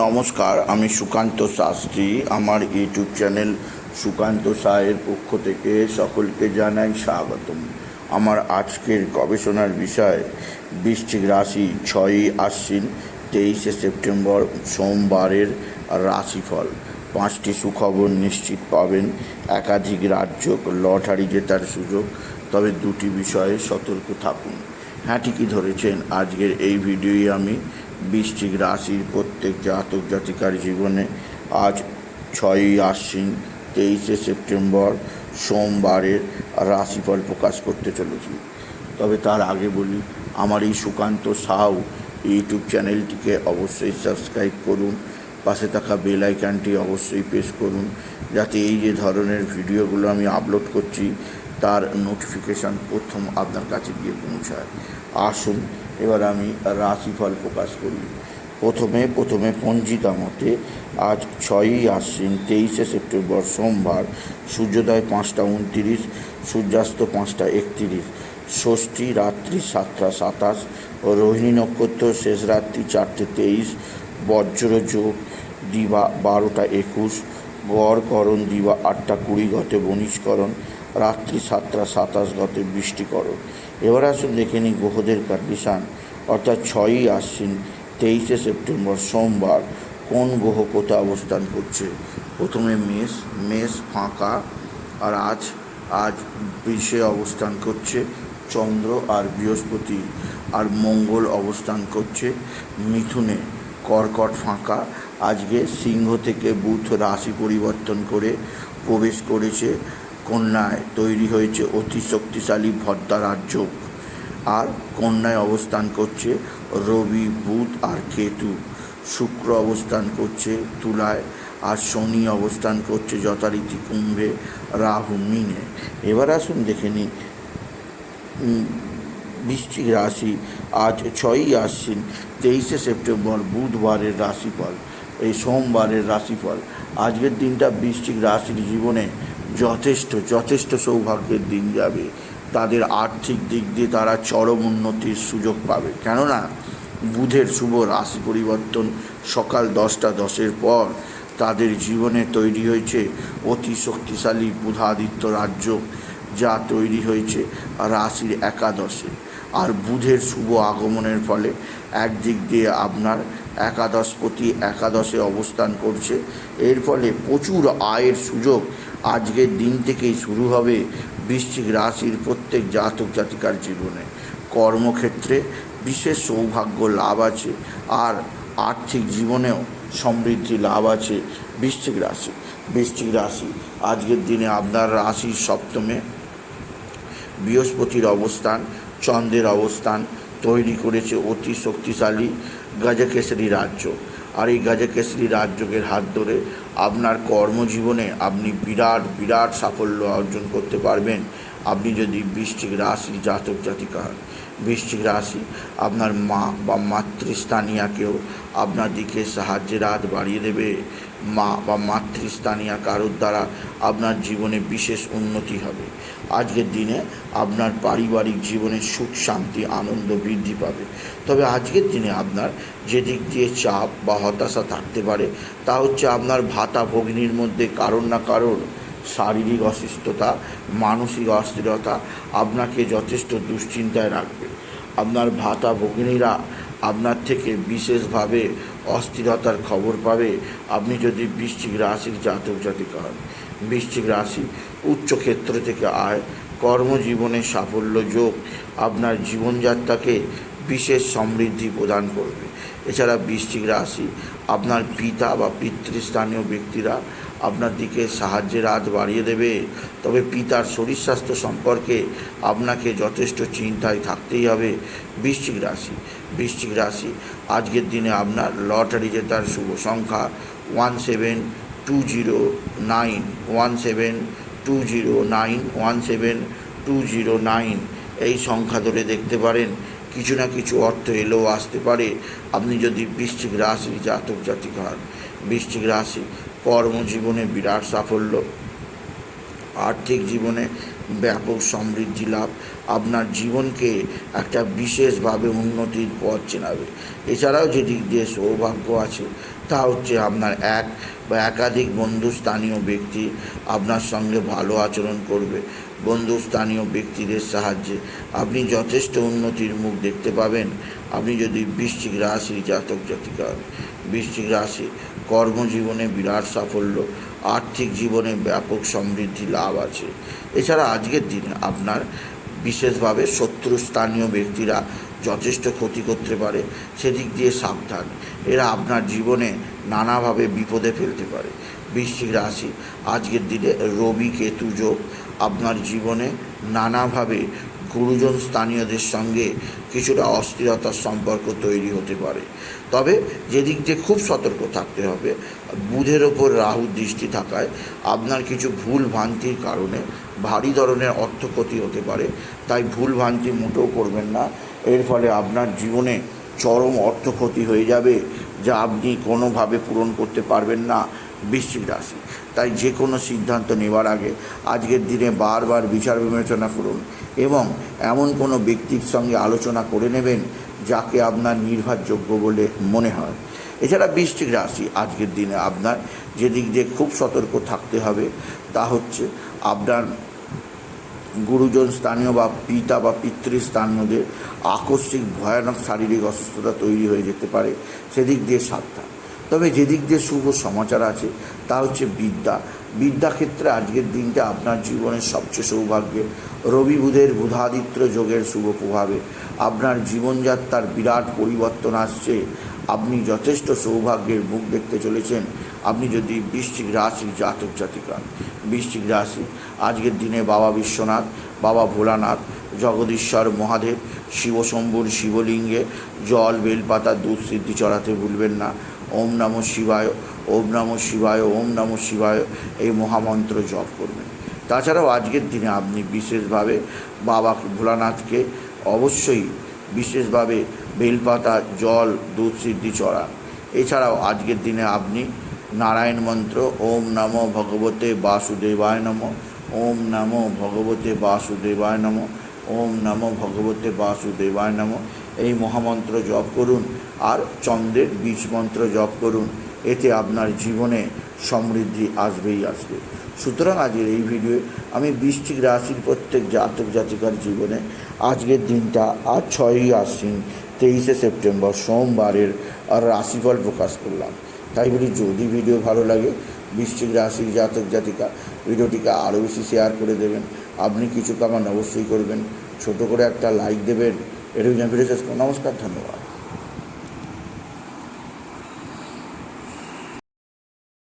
নমস্কার, আমি সুকান্ত শাস্ত্রী। আমার ইউটিউব চ্যানেল সুকান্ত সায়ের পক্ষ থেকে সকলকে জানাই স্বাগতম। আমার আজকের গবেষণার বিষয়, বৃশ্চিক রাশি ছয়ই আশ্বিন, তেইশে সেপ্টেম্বর, সোমবারের রাশিফল। পাঁচটি সুখবর নিশ্চিত পাবেন। একাধিক রাজ্য লটারি জেতার সুযোগ, তবে দুটি বিষয়ে সতর্ক থাকুন। হ্যাঁ ঠিকই ধরেছেন। আজকের এই ভিডিওই আমি বৃশ্চিক রাশির প্রত্যেক জাতক জাতিকার জীবনে আজ ছয়ই আশ্বিন, তেইশে সেপ্টেম্বর সোমবারের রাশিফল প্রকাশ করতে চলেছি। তবে তার আগে বলি, আমার এই সুকান্ত সাউ ইউটিউব চ্যানেলটিকে অবশ্যই সাবস্ক্রাইব করুন, পাশে থাকা বেল আইকনটি অবশ্যই প্রেস করুন, যাতে এই যে ধরনের ভিডিওগুলো আমি আপলোড করছি, তার নোটিফিকেশান প্রথম আপনার কাছে গিয়ে পৌঁছায়। আসুন, এবার আমি রাশিফল প্রকাশ করি। প্রথমে প্রথমে পঞ্জিকা মতে আজ ছয়ই আশ্বিন, তেইশে সেপ্টেম্বর সোমবার, সূর্যোদয় পাঁচটা উনতিরিশ, সূর্যাস্ত পাঁচটা একত্রিশ, ষষ্ঠী রাত্রি সাতটা সাতাশ ও রোহিণী নক্ষত্র শেষ রাত্রি চারটে তেইশ, বজ্র যোগ দিবা বারোটা একুশ গড়করণ দিবা আটটা কুড়ি গতে বনিষ্করণ রাত্রি সাতটা সাতাশ গতে বৃষ্টিকরণ। এবার আসুন দেখে নিই গ্রহদের কন্ডিশান অর্থাৎ ছয়ই আশ্বিন তেইশে সেপ্টেম্বর সোমবার কোন গ্রহ কোথা অবস্থান করছে? প্রথমে মেষ মেষ ফাঁকা, আর আজ আজ বিষে অবস্থান করছে চন্দ্র আর বৃহস্পতি, আর মঙ্গল অবস্থান করছে মিথুনে, কর্কট ফাঁকা, আজকে সিংহ থেকে বুধ রাশি পরিবর্তন করে প্রবেশ করেছে, কন্যায় তৈরি হয়েছে অতি শক্তিশালী ভদ্রার যোগ আর কন্যায় অবস্থান করছে রবি, বুধ আর কেতু। শুক্র অবস্থান করছে তুলায় আর শনি অবস্থান করছে যথারীতি কুম্ভে, রাহু, মিনে। এবার আসুন দেখে নিই। বৃশ্চিক রাশি আজ ছয়ই আশ্বিন, তেইশে সেপ্টেম্বর, বুধবারের রাশিফল। এই সোমবারের রাশিফল। আজকের দিনটা বৃশ্চিক রাশির জীবনে যথেষ্ট যথেষ্ট সৌভাগ্যের দিন যাবে। তাদের আর্থিক দিক দিয়ে তারা চরম উন্নতির সুযোগ পাবে। কেননা, বুধের শুভ রাশি পরিবর্তন সকাল দশটা দশের পর তাদের জীবনে তৈরি হয়েছে অতি শক্তিশালী বুধাদিত্য রাজ্য যা তৈরি হয়েছে রাশির একাদশে। আর বুধের শুভ আগমনের ফলে একদিক দিয়ে আপনার একাদশপতি একাদশে অবস্থান করছে। এর ফলে প্রচুর আয়ের সুযোগ আজকের দিন থেকেই শুরু হবে বৃশ্চিক রাশির প্রত্যেক জাতক জাতিকার জীবনে কর্মক্ষেত্রে বিশেষ সৌভাগ্য লাভ আছে আর আর্থিক জীবনেও সমৃদ্ধি লাভ আছে বৃশ্চিক রাশি। বৃশ্চিক রাশি, আজকের দিনে আপনার রাশির সপ্তমে বৃহস্পতির অবস্থান, চন্দ্রের অবস্থান তৈরি করেছে অতি শক্তিশালী গজকেশরী রাজ্য। আর এই গাজাকেশরী রাজযোগের হাত ধরে আপনার কর্মজীবনে আপনি বিরাট বিরাট সাফল্য অর্জন করতে পারবেন। আপনি যদি বৃষ্টিক রাশি জাতক জাতিকা হন বৃষ্টিক রাশি আপনার মা বা মাতৃস্থানীয়াকেও আপনার দিকে সাহায্যের হাত বাড়িয়ে দেবে। মা বা মাতৃস্থানীয় কারোর দ্বারা আপনার জীবনে বিশেষ উন্নতি হবে। আজকের দিনে আপনার পারিবারিক জীবনে সুখ, শান্তি, আনন্দ বৃদ্ধি পাবে। তবে আজকের দিনে আপনার যে দিক দিয়ে চাপ বা হতাশা থাকতে পারে, তা হচ্ছে আপনার ভাতা ভগ্নির মধ্যে কারোর না কারোর শারীরিক অসুস্থতা, মানসিক অস্থিরতা আপনাকে যথেষ্ট দুশ্চিন্তায় রাখবে। আপনার ভাতা ভগিনীরা আপনার থেকে বিশেষভাবে অস্থিরতার খবর পাবে। আপনি যদি বৃশ্চিক রাশির জাতক জাতিকা হন বৃশ্চিক রাশি উচ্চ ক্ষেত্র থেকে আয়, কর্মজীবনে সাফল্য যোগ, আপনার জীবনযাত্রাকে বিশেষ সমৃদ্ধি প্রদান করবে। এছাড়া বৃশ্চিক রাশি, আপনার পিতা বা পিতৃস্থানীয় ব্যক্তিরা আপনার দিকে সাহায্যের হাত বাড়িয়ে দেবে। তবে পিতার শরীর স্বাস্থ্য সম্পর্কে আপনাকে যথেষ্ট চিন্তায় থাকতেই হবে। বৃশ্চিক রাশি বৃশ্চিক রাশি, আজকের দিনে আপনার লটারি জেতার শুভ সংখ্যা one seven two zero nine, one seven two zero nine, one seven two zero nine. এই সংখ্যা ধরে দেখতে পারেন, কিছু না কিছু অর্থ এলেও আসতে পারে। আপনি যদি বৃশ্চিক রাশির জাতক জাতিকা হন বৃশ্চিক রাশি, কর্মজীবনে বিরাট সাফল্য, আর্থিক জীবনে ব্যাপক সমৃদ্ধি লাভ, আপনার জীবনকে একটা বিশেষভাবে উন্নতির পথ চেনাবে এছাড়াও যে দিক দিয়ে সৌভাগ্য আছে, তা হচ্ছে আপনার এক বা একাধিক বন্ধু স্থানীয় ব্যক্তি আপনার সঙ্গে ভালো আচরণ করবে বন্ধু স্থানীয় ব্যক্তিদের সাহায্যে আপনি যথেষ্ট উন্নতির মুখ দেখতে পাবেন আপনি যদি বৃশ্চিক রাশির জাতক জাতিকা। বৃশ্চিক রাশি কর্মজীবনে বিরাট সাফল্য, আর্থিক জীবনে ব্যাপক সমৃদ্ধি লাভ আছে। এছাড়া আজকের দিনে আপনার বিশেষভাবে শত্রু স্থানীয় ব্যক্তিরা যথেষ্ট ক্ষতি করতে পারে, সেদিক দিয়ে সাবধান। এরা আপনার জীবনে নানাভাবে বিপদে ফেলতে পারে। বৃশ্চিক রাশি, আজকের দিনে রবি কেতু যোগ। আপনার জীবনে নানাভাবে গুরুজন স্থানীয়দের সঙ্গে কিছুটা অস্থিরতার সম্পর্ক তৈরি হতে পারে। তবে যেদিক দিয়ে খুব সতর্ক থাকতে হবে, বুধের ওপর রাহুর দৃষ্টি থাকায় আপনার কিছু ভুল ভ্রান্তির কারণে ভারী ধরনের অর্থ ক্ষতি হতে পারে। তাই ভুল ভ্রান্তি মোটেও করবেন না। এর ফলে আপনার জীবনে চরম অর্থ ক্ষতি হয়ে যাবে, যা আপনি কোনোভাবে পূরণ করতে পারবেন না বৃশ্চিক রাশি। তাই যে কোনো সিদ্ধান্ত নেওয়ার আগে আজকের দিনে বারবার বিচার বিবেচনা করুন। এবং এমন কোনো ব্যক্তির সঙ্গে আলোচনা করে নেবেন যাকে আপনার নির্ভরযোগ্য বলে মনে হয়। এছাড়া বৃশ্চিক রাশি আজকের দিনে আপনার যে দিক দিয়ে খুব সতর্ক থাকতে হবে তা হচ্ছে আপনার গুরুজন স্থানীয় বা পিতা বা পিতৃস্থানীয়দের আকস্মিক ভয়ানক শারীরিক অসুস্থতা তৈরি হয়ে যেতে পারে। সেদিক দিয়ে সাবধান। তবে যেদিক দিয়ে শুভ সমাচার আছে, তা হচ্ছে বিদ্যা। বিদ্যাক্ষেত্রে আজকের দিনটা আপনার জীবনের সবচেয়ে সৌভাগ্যের রবি বুধের বুধাদিত্য যোগের শুভ প্রভাবে। আপনার জীবনযাত্রার বিরাট পরিবর্তন আসছে। আপনি যথেষ্ট সৌভাগ্যের মুখ দেখতে চলেছেন। আপনি যদি বৃশ্চিক রাশির জাতক জাতিকা হন। বৃশ্চিক রাশি, আজকের দিনে বাবা বিশ্বনাথ, বাবা ভোলানাথ, জগদীশ্বর মহাদেব, শিবশম্ভুর শিবলিঙ্গে, জল, বেলপাতা, দুধ সিদ্ধি চড়াতে ভুলবেন না। ওম নমঃ শিবায়, ওম নমঃ শিবায়, ওম নমঃ শিবায় এই মহামন্ত্র জপ করবেন। তাছাড়াও আজকের দিনে আপনি বিশেষভাবে বাবা ভোলানাথকে অবশ্যই বিশেষভাবে বেলপাতা, জল, দুধ সিদ্ধি চড়ান এছাড়াও আজকের দিনে আপনি নারায়ণ মন্ত্র, ওম নমো ভগবতে বাসুদেবায় নম, ওম নমো ভগবতে বাসুদেবায় নম, ওম নমো ভগবতে বাসুদেবায় নম, এই মহামন্ত্র জপ করুন। আর চন্দ্রের বীজ মন্ত্র জপ করুন, এতে আপনার জীবনে সমৃদ্ধি আসবেই আসবে। সুতরাং আজকের এই ভিডিওয়ে আমি বৃষ্টিক রাশির প্রত্যেক জাতক জাতিকার জীবনে আজকের দিনটা আজ ছয়ই আশ্বিন, তেইশে সেপ্টেম্বর সোমবারের আর রাশিফল প্রকাশ করলাম। তাই বলি, যদি ভিডিও ভালো লাগে, বৃশ্চিক রাশির জাতক জাতিকা ভিডিওটিকে আরও বেশি শেয়ার করে দেবেন। আপনি কিছু কামান অবশ্যই করবেন। ছোট করে একটা লাইক দেবেন। এটা ভিডিও শেষ। নমস্কার, ধন্যবাদ।